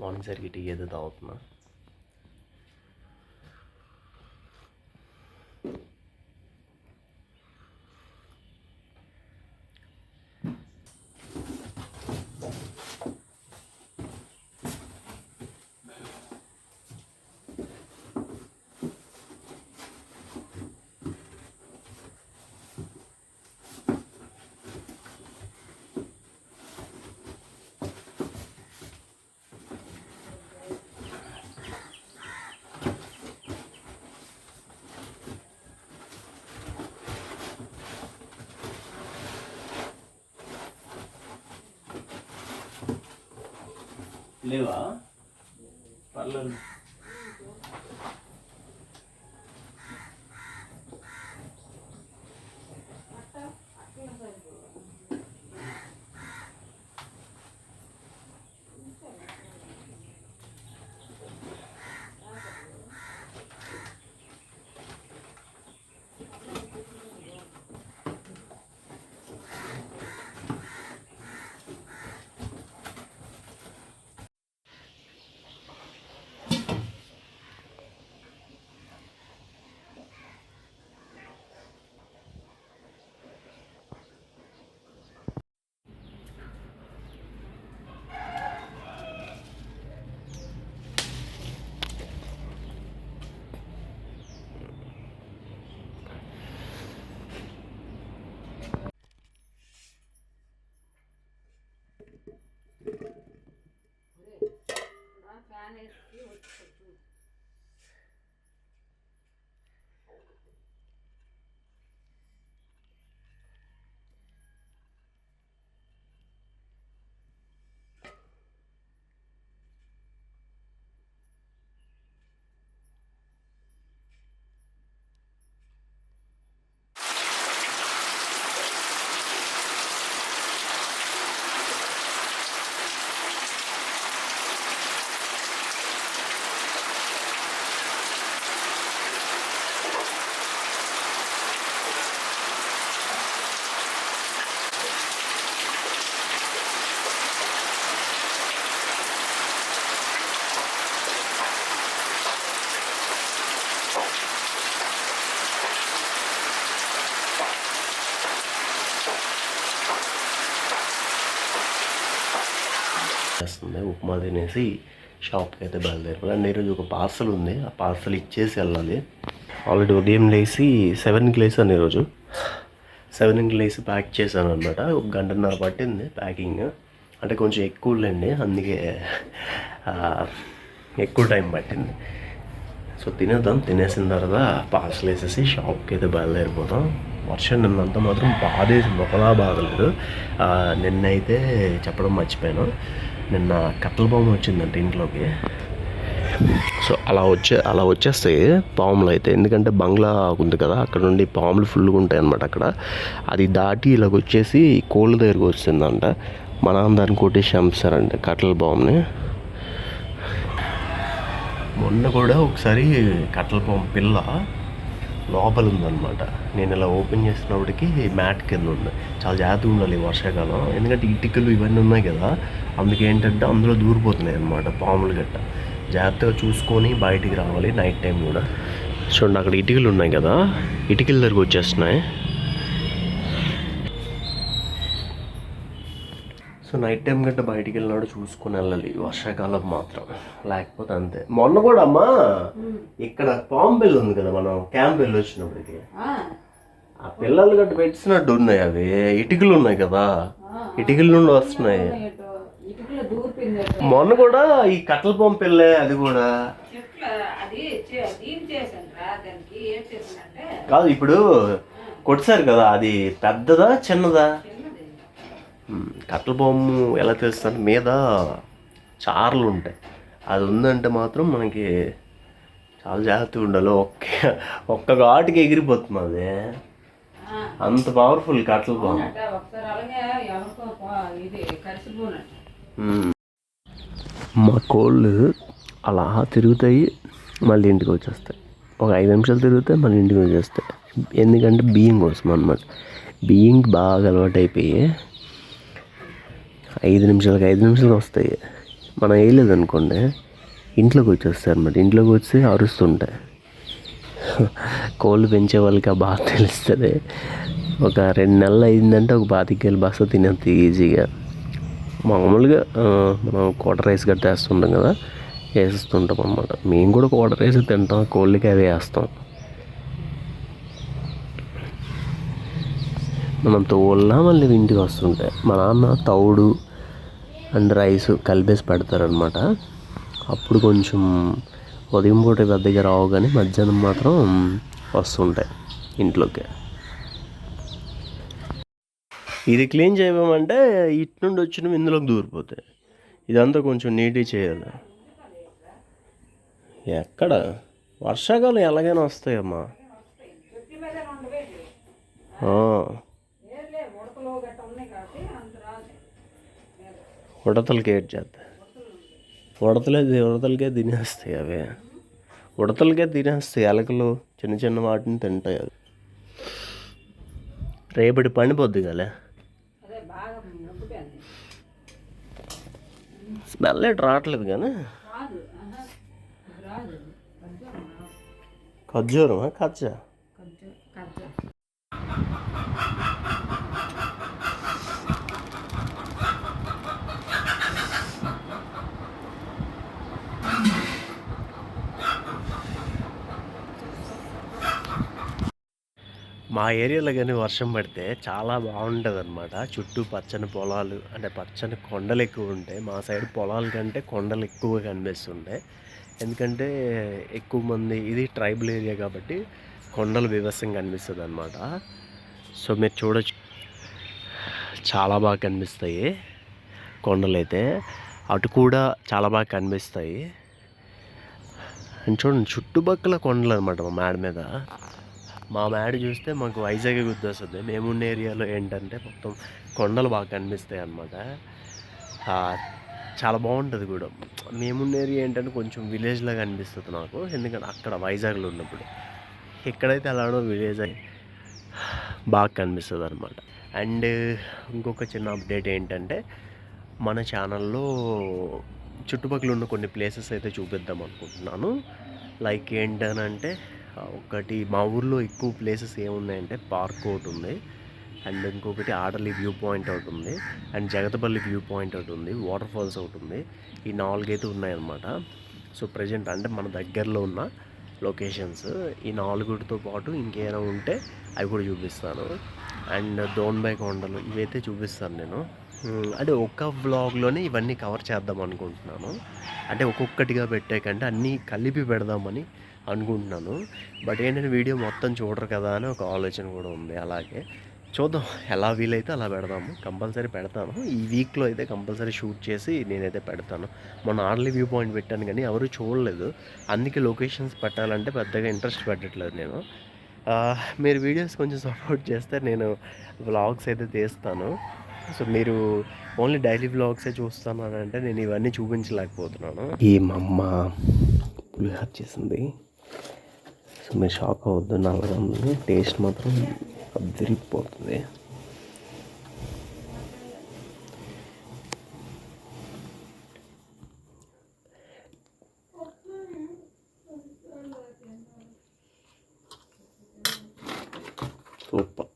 Morning సరికి tea ఏదో తాగుతున్నా లేవా? పర్లేదు. ఉప్మా తినేసి షాప్కి అయితే బయలుదేరిపోయి అండ్ ఈరోజు ఒక పార్సల్ ఉంది. ఆ పార్సల్ ఇచ్చేసి వెళ్ళాలి. ఆల్రెడీ ఉదయం లేచి సెవెన్కి లేసాను ఈరోజు. సెవెన్కి లేసి ప్యాక్ చేశాను అనమాట ఒక గంటన్నర పట్టింది ప్యాకింగ్. అంటే కొంచెం ఎక్కువ లేండి. అందుకే ఎక్కువ టైం పట్టింది. సో తినేద్దాం. తినేసిన తర్వాత పార్సల్ వేసేసి షాప్కి అయితే బయలుదేరిపోతాం వర్షం నిన్నంతా మాత్రం బాధేసి ఒకలా బాగలేదు. నిన్నైతే నిన్న అయితే చెప్పడం మర్చిపోయాను. నిన్న కట్టెల బొమ్మ వచ్చిందంట ఇంట్లోకి. సో అలా వచ్చే అలా వచ్చేస్తాయి పాములు అయితే ఎందుకంటే బంగ్లా ఉంది కదా అక్కడ నుండి పాములు ఫుల్గా ఉంటాయి అనమాట అక్కడ. అది దాటి ఇలాగ వచ్చేసి కోళ్ళ దగ్గరకు వచ్చిందంట మా నాన్న దాన్ని కొట్టేసి చంపేశారంట కట్టెల బాంబుని మొన్న కూడా ఒకసారి కట్టెల పాము పిల్ల లోపల ఉందన్నమాట నేను ఇలా ఓపెన్ చేసినప్పటికీ మ్యాట్ కింద ఉంది చాలా జాగ్రత్తగా ఉండాలి ఈ వర్షాకాలం. ఎందుకంటే ఇటుకలు ఇవన్నీ ఉన్నాయి కదా అందుకే ఏంటంటే అందులో దూరిపోతున్నాయి అన్నమాట పాములు గట్ట. జాగ్రత్తగా చూసుకొని బయటికి రావాలి నైట్ టైం కూడా. చూడండి అక్కడ ఇటుకలు ఉన్నాయి కదా ఇటుకల దగ్గరకు వచ్చేస్తున్నాయి. సో నైట్ టైం గట్ట బయటికి వెళ్ళినాడు చూసుకొని వెళ్ళాలి వర్షాకాలం మాత్రం. లేకపోతే అంతే. మొన్న కూడా అమ్మా ఇక్కడ పిల్ల ఉంది కదా మనం క్యాంప్ వెళ్ళి వచ్చినప్పటికి. ఆ. పిల్లలు గట్ట పెట్టినట్టు ఉన్నాయి అవి. ఇటుకలు ఉన్నాయి కదా. ఇటుకల నుండి వస్తున్నాయి. మొన్న కూడా ఈ కట్టల పాము పిల్లే అది కూడా. కాదు ఇప్పుడు కొట్టారు కదా అది పెద్దదా చిన్నదా. కట్టెల బొమ్మ ఎలా తెలుస్తుంది మీద చార్లు ఉంటాయి. అది ఉందంటే మాత్రం మనకి చాలా జాగ్రత్తగా ఉండాలి. ఒక్క ఒక్క ఘాటుకి ఎగిరిపోతుంది అది అంత పవర్ఫుల్ కట్టెల బొమ్మ. మా కోళ్ళు అలా తిరుగుతాయి మళ్ళీ ఇంటికి వచ్చేస్తాయి. ఒక ఐదు నిమిషాలు తిరుగుతాయి మళ్ళీ ఇంటికి వచ్చేస్తాయి. ఎందుకంటే బియ్యం కోసం అనమాట బియ్యంకి బాగా అలవాటు అయిపోయి ఐదు నిమిషాలకి ఐదు నిమిషాలు వస్తాయి. మనం వేయలేదు అనుకోండి ఇంట్లోకి వచ్చేస్తాయి అనమాట ఇంట్లోకి వచ్చి అరుస్తుంటాయి కోళ్ళు పెంచే వాళ్ళకి ఆ బాధ తెలుస్తుంది. ఒక రెండు నెలలు అయిందంటే ఒక బాతికేళ్ళు బస్త తినేది ఈజీగా. మామూలుగా మనం కోట రైస్ కట్టేస్తుంటాం కదా వేసేస్తుంటాం అనమాట మేము కూడా కోట రైస్ తింటాం కోళ్ళకి అవి వేస్తాం. మనం తోళ్ళ మళ్ళీ ఇంటికి వస్తుంటాయి మా నాన్న తౌడు అండ్ రైస్ కలిపేసి పెడతారనమాట అప్పుడు కొంచెం ఉదయం పూట పెద్దగా రావు కానీ మధ్యాహ్నం మాత్రం వస్తుంటాయి ఇంట్లోకి. ఇది క్లీన్ చేయమంటే ఇటు నుండి వచ్చినవి ఇందులోకి దూరిపోతాయి. ఇదంతా కొంచెం నీట్గా చేయాలి. ఎక్కడ? వర్షాకాలం ఎలాగైనా వస్తాయమ్మా చెట్ల మీద ఉండవేంటి ఆ, లేదులే ఉడతలు గట్ట ఉన్నాయి కాబట్టి అంత రాదు ఉడతలకి ఏడ్ చేద్దాం. ఉడతలే ఉడతలకే తినేస్తాయి అవే. ఉడతలకే తినేస్తాయి ఎలకలు చిన్న చిన్న వాటిని తింటాయి అవి. రేపటి కదా. అదే బాగా మొగ్గుపోయింది స్మెల్ ఎటు రావట్లేదు కానీ. ఖర్జూరమా? ఖర్చ మా ఏరియాలో కానీ వర్షం పడితే చాలా బాగుంటుంది అనమాట చుట్టూ పచ్చని పొలాలు అంటే పచ్చని కొండలు ఎక్కువ ఉంటాయి మా సైడ్ పొలాల కంటే కొండలు ఎక్కువ కనిపిస్తుంటాయి ఎందుకంటే ఎక్కువ మంది ఇది ట్రైబల్ ఏరియా కాబట్టి కొండలు వివసం కనిపిస్తుంది అనమాట సో మీరు చూడొచ్చు. చాలా బాగా కనిపిస్తాయి కొండలైతే. అటు కూడా చాలా బాగా కనిపిస్తాయి. అండ్ చూడండి చుట్టుపక్కల కొండలు అనమాట మా మేడ మీద. మా మేడ చూస్తే మాకు వైజాగ్ గుర్తొస్తుంది. మేమున్న ఏరియాలో ఏంటంటే మొత్తం కొండలు బాగా కనిపిస్తాయి అన్నమాట. చాలా బాగుంటుంది కూడా. మేమున్న ఏరియా ఏంటంటే కొంచెం విలేజ్ కనిపిస్తుంది అనిపిస్తుంది నాకు. ఎందుకంటే అక్కడ వైజాగ్లో ఉన్నప్పుడు. ఎక్కడైతే అలానో విలేజ్ అయి బాగా కనిపిస్తుంది అనమాట అండ్ ఇంకొక చిన్న అప్డేట్ ఏంటంటే మన ఛానల్లో చుట్టుపక్కల ఉన్న కొన్ని ప్లేసెస్ అయితే చూపిద్దాం అనుకుంటున్నాను. లైక్ ఏంటనంటే ఒకటి మా ఊర్లో ఎక్కువ ప్లేసెస్ ఏమున్నాయంటే పార్క్ ఒకటి ఉంది. అండ్ ఇంకొకటి ఆడలి వ్యూ పాయింట్ ఒకటి ఉంది. అండ్ జగతపల్లి వ్యూ పాయింట్ ఒకటి ఉంది. వాటర్ ఫాల్స్ ఒకటి ఉంది. ఈ నాలుగైతే ఉన్నాయన్నమాట. సో ప్రజెంట్ అంటే మన దగ్గరలో ఉన్న లొకేషన్స్ ఈ నాలుగుటితో పాటు ఇంకేమైనా ఉంటే అవి కూడా చూపిస్తాను. అండ్ దోన్బై కొండలు ఇవైతే చూపిస్తాను నేను. అంటే ఒక్క వ్లాగ్లోనే ఇవన్నీ కవర్ చేద్దాం అనుకుంటున్నాను. అంటే ఒక్కొక్కటిగా పెట్టే కంటే అన్నీ కలిపి పెడదామని అనుకుంటున్నాను. బట్ ఏంటంటే వీడియో మొత్తం చూడరు కదా అని ఒక ఆలోచన కూడా ఉంది. అలాగే చూద్దాం ఎలా వీలైతే అలా పెడదాము. కంపల్సరీ పెడతాను. ఈ వీక్లో అయితే కంపల్సరీ షూట్ చేసి నేనైతే పెడతాను. మొన్న ఆర్లీ వ్యూ పాయింట్ పెట్టాను కానీ ఎవరు చూడలేదు. అందుకే లొకేషన్స్ పెట్టాలంటే పెద్దగా ఇంట్రెస్ట్ పెట్టట్లేదు నేను. మీరు వీడియోస్ కొంచెం సపోర్ట్ చేస్తే నేను వ్లాగ్స్ అయితే తీస్తాను. సో మీరు ఓన్లీ డైలీ వ్లాగ్సే చూస్తాను అని అంటే నేను ఇవన్నీ చూపించలేకపోతున్నాను. ఈ మా అమ్మ చేసింది. సో మీరు షాక్ అవ్వద్దు నల్లగా ఉంది టేస్ట్ మాత్రం అదిరిపోతుంది. సూపర్.